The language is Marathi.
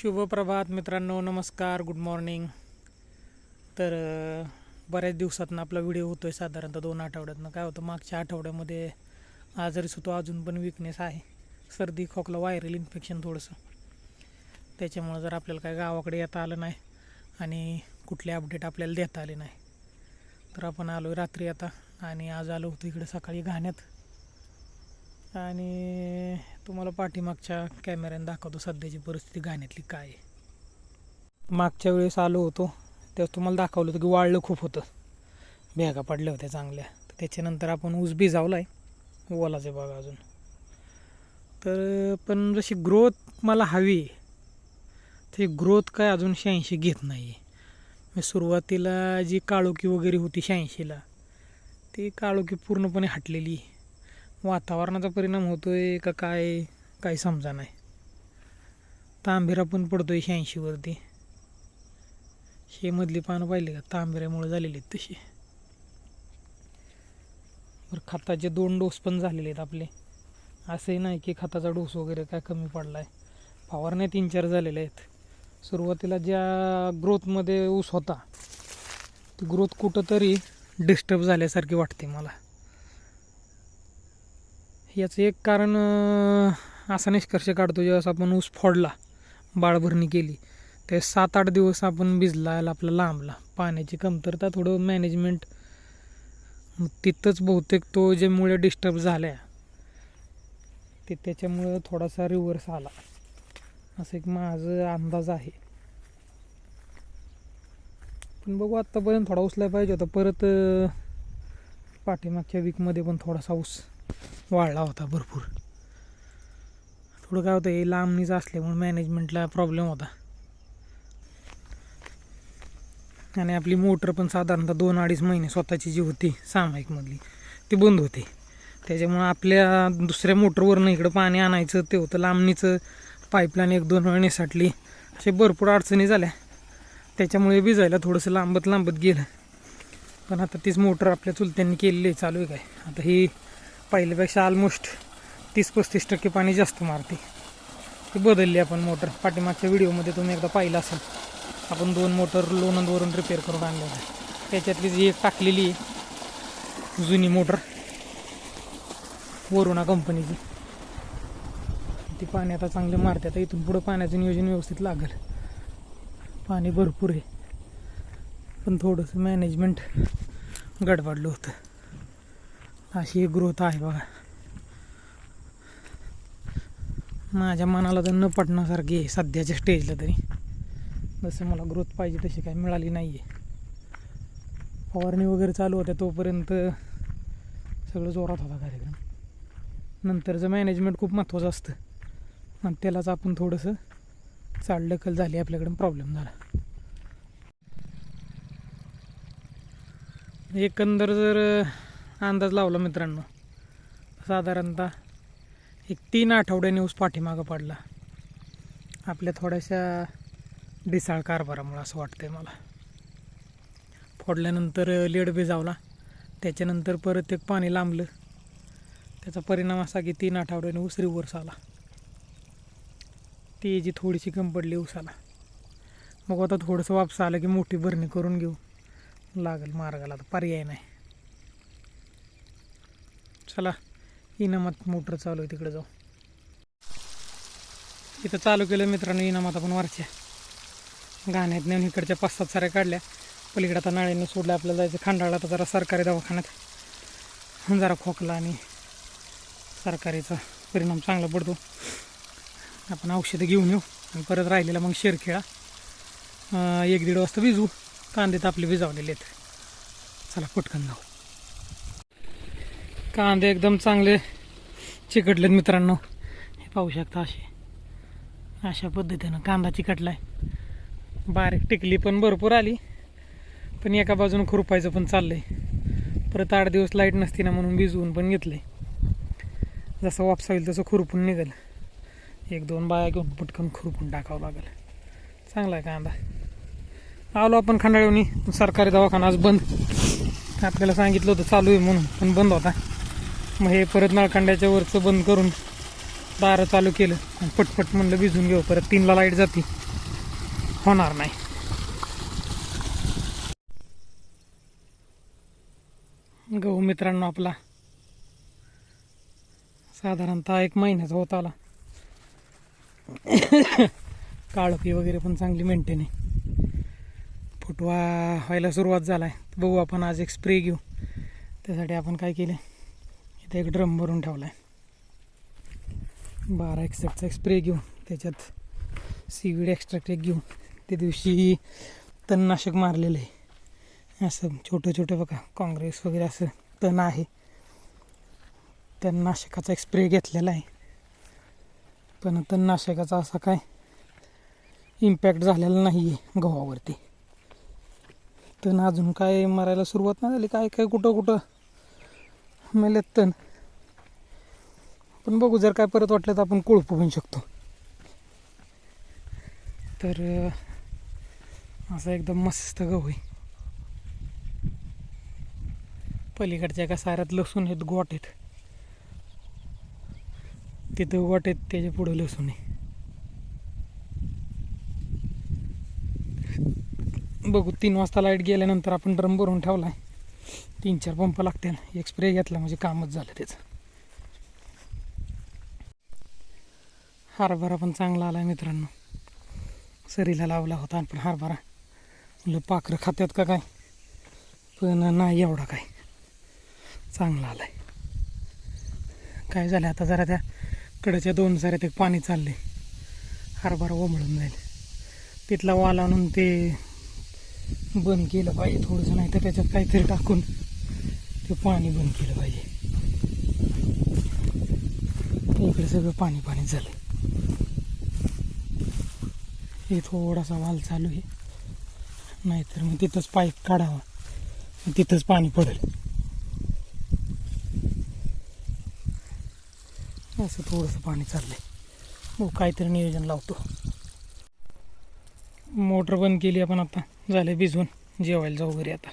शुभप्रभात मित्रांनो नमस्कार गुड मॉर्निंग तर बऱ्याच दिवसातनं आपला व्हिडिओ होतो आहे साधारणतः दोन आठवड्यातनं. काय होतं मागच्या आठवड्यामध्ये आजारी होतो अजून पण विकनेस आहे. सर्दी खोकला व्हायरल इन्फेक्शन थोडंसं. त्याच्यामुळं जर आपल्याला काय गावाकडे येता आलं नाही आणि कुठले अपडेट आपल्याला देता आले नाही तर आपण आलो आहे रात्री आता. आणि आज आलो होतो इकडे सकाळी घाण्यात. आणि तुम्हाला पाठीमागच्या कॅमेऱ्याने दाखवतो सध्याची परिस्थिती गाण्यातली काय आहे. मागच्या वेळेस आलो होतो तेव्हा तुम्हाला दाखवलं होतं की वाळलं खूप होतं. भेगा पडल्या होत्या चांगल्या. तर त्याच्यानंतर आपण ऊस भिजावला आहे ओलाचे बघा अजून. तर पण जशी ग्रोथ मला हवी आहे ती ग्रोथ काय अजून शहाऐंशी घेत नाही आहे मी सुरुवातीला जी काळोखी वगैरे होती शहाऐंशीला ती काळोखी पूर्णपणे हटलेली वातावरणाचा परिणाम होतो आहे का काय काही समजा नाही. तांबेरा पण पडतो आहे शहाऐंशीवरती शेमधली पानं पाहिली का? तांबेऱ्यामुळे झालेली आहेत तशी. बरं खताचे दोन डोस पण झालेले आहेत आपले. असंही नाही की खताचा डोस वगैरे काय कमी पडला आहे फवारण्या तीन चार झालेल्या आहेत. सुरुवातीला ज्या ग्रोथमध्ये ऊस होता ती ग्रोथ कुठंतरी डिस्टर्ब झाल्यासारखी वाटते मला. याचं एक कारण असा निष्कर्ष काढतो ज्यावेळेस आपण ऊस फोडला बाळभरणी केली ते सात आठ दिवस आपण भिजला आपला लांबला. पाण्याची कमतरता थोडं मॅनेजमेंट मग तिथंच बहुतेक तो जे मुळे डिस्टर्ब झाल्या ते त्याच्यामुळं थोडासा रिव्हर्स आला. असं एक माझं अंदाज आहे. पण बघू आत्तापर्यंत थोडा उसला पाहिजे होता. परत पाठीमागच्या वीकमध्ये पण थोडासा ऊस वाढला होता भरपूर. थोडं काय होतं हे लांबणीचं असल्यामुळे मॅनेजमेंटला प्रॉब्लेम होता. आणि आपली मोटर पण साधारणतः दोन अडीच महिने स्वतःची जी होती सामायिकमधली ती बंद होती. त्याच्यामुळं आपल्या दुसऱ्या मोटरवरनं इकडं पाणी आणायचं ते होतं लांबणीचं पाईपलाईन एक दोन वेळा निसाटली. असे भरपूर अडचणी झाल्या. त्याच्यामुळे भिजायला थोडंसं लांबत लांबत गेलं. पण आता तीच मोटर आपल्या चुलत्यांनी केलेली आहे चालू आहे काय. आता ही पहिल्यापेक्षा ऑलमोस्ट तीस पस्तीस टक्के पाणी जास्त मारते. ती बदलली आपण मोटर पाठीमागच्या व्हिडिओमध्ये तुम्ही एकदा पाहिलं असेल. आपण दोन मोटर लोणंदवरून रिपेअर करून आणलेलं आहे त्याच्यातली जी एक टाकलेली आहे जुनी मोटर वरुणा कंपनीची ती पाणी आता चांगले मारते. आता इथून पुढं पाण्याचं नियोजन व्यवस्थित लागेल. पाणी भरपूर आहे. पण थोडंसं मॅनेजमेंट गडबडलं होतं. अशी एक ग्रोथ आहे बघा. माझ्या मनाला तर न पटण्यासारखी आहे सध्याच्या स्टेजला तरी. जसं मला ग्रोथ पाहिजे तशी काही मिळाली नाही आहे फवारणी वगैरे चालू होत्या तोपर्यंत सगळं जोरात होता कार्यक्रम. नंतरचं मॅनेजमेंट खूप महत्त्वाचं असतं. आणि त्यालाच आपण थोडंसं चालढकल झाली आपल्याकडे प्रॉब्लेम झाला. एकंदर जर अंदाज लावला मित्रांनो. साधारणतः एक तीन आठवड्याने ऊस पाठीमागं पडला. आपल्या थोड्याशा ढिसाळ कारभारामुळं असं वाटतं आहे मला. फोडल्यानंतर लेड भिजावला. त्याच्यानंतर परत एक पाणी लांबलं. त्याचा परिणाम असा की तीन आठवड्याने ऊस रिव्हर्स आला. ती जी थोडीशी कम पडली ऊसाला मग आता थोडंसं वापस आलं की मोठी भरणी करून घेऊ. लागेल मार्गाला तर पर्याय नाही. चला इनामात मोटर चालू आहे तिकडे जाऊ. इथं चालू केलं मित्रांनो इनामात आपण वरच्या. गाण्यात नेऊन इकडच्या पाच सात साऱ्या काढल्या. पलीकडे आता नाळ्याने सोडलं आपल्याला जायचं खंडाळा तर जरा सरकारी दवाखान्यात. जरा खोकला आणि सरकारीचा परिणाम चांगला पडतो. आपण औषधं घेऊन येऊ आणि परत राहिलेला मग शेरखेळा खेळा एक दीड वाजता भिजवू कांदे तर आपले भिजावलेले आहेत. चला पटकन जाऊ. कांदे एकदम चांगले चिकटलेत मित्रांनो. हे पाहू शकता असे. अशा पद्धतीनं कांदा चिकटलाय. बारीक टिकली पण भरपूर आली. पण एका बाजूनं खुरपायचं पण चाललंय. परत आठ दिवस लाइट नसती ना म्हणून भिजवून पण घेतलंय. जसं वापसा होईल तसं खुरपून निघेल. एक दोन बाया घेऊन पटकन खुरपून टाकावं लागेल. चांगला आहे कांदा. आलो आपण खंडाळवणी सरकारी दवाखाना आज बंद. आपल्याला सांगितलं होतं चालू आहे म्हणून पण बंद होता. मग हे परत नळखंड्याच्या वरचं बंद करून दारं चालू केलं आणि पटपट म्हणलं भिजून घेऊ. परत तीनला लाइट जाते. होणार नाही. गहू मित्रांनो आपला. साधारणतः एक महिन्याचा होत आला. काळपी वगैरे पण चांगली मेंटेन आहे. फुटवा व्हायला सुरुवात झाला आहे बघू आपण आज एक स्प्रे घेऊ. त्यासाठी आपण काय केलं? इथे एक ड्रम भरून ठेवला आहे बारा एक्सेप्टचा एक स्प्रे घेऊ त्याच्यात सीवीड एक्स्ट्रॅक्ट एक घेऊ. त्या दिवशी तणनाशक मारलेलं आहे असं छोटं छोटं बघा काँग्रेस वगैरे असं तण आहे. तणनाशकाचा एक स्प्रे घेतलेला आहे. पण तणनाशकाचा असा काय इम्पॅक्ट झालेला नाही आहे गव्हावरती. तण अजून काय मारायला सुरुवात नाही झाली काय काय कुठं कुठं? मेलेत तण. पण बघू जर काय परत वाटलं तर आपण कोळपू पण शकतो. तर असा एकदम मस्त गहू आहे. पलीकडच्या एका साऱ्यात लसूण आहेत गोट आहेत. तिथं गोट आहेत त्याच्या पुढं लसूण आहे. बघू तीन वाजता लाइट गेल्यानंतर आपण ड्रम भरून ठेवला आहे तीन चार पंप लागतील एक स्प्रे घेतला म्हणजे कामच झालं त्याचं. हरभरा पण चांगला आला मित्रांनो. सरीला लावला होता पण हरभरा. म्हणलं पाखरं खात्यात का काय? पण नाही एवढा काय. चांगला आला आहे काय झालं आता जरा त्या कडच्या दोन साऱ्यात एक पाणी चालले हरभरा ओंबळून जाईल. तिथला वाल आणून ते बंद केलं पाहिजे थोडंसं नाही तर त्याच्यात काहीतरी टाकून ते पाणी बंद केलं पाहिजे. इकडे सगळं पाणी पाणी झालं हे थोडासा वाल चालू आहे. नाहीतर मग तिथंच पाईप काढावा. मग तिथंच पाणी पडेल. असं थोडंसं पाणी चाललंय. हो काहीतरी नियोजन लावतो. मोटर बंद केली आपण आता झालं भिजवून जेवायला जाऊ घरी आता.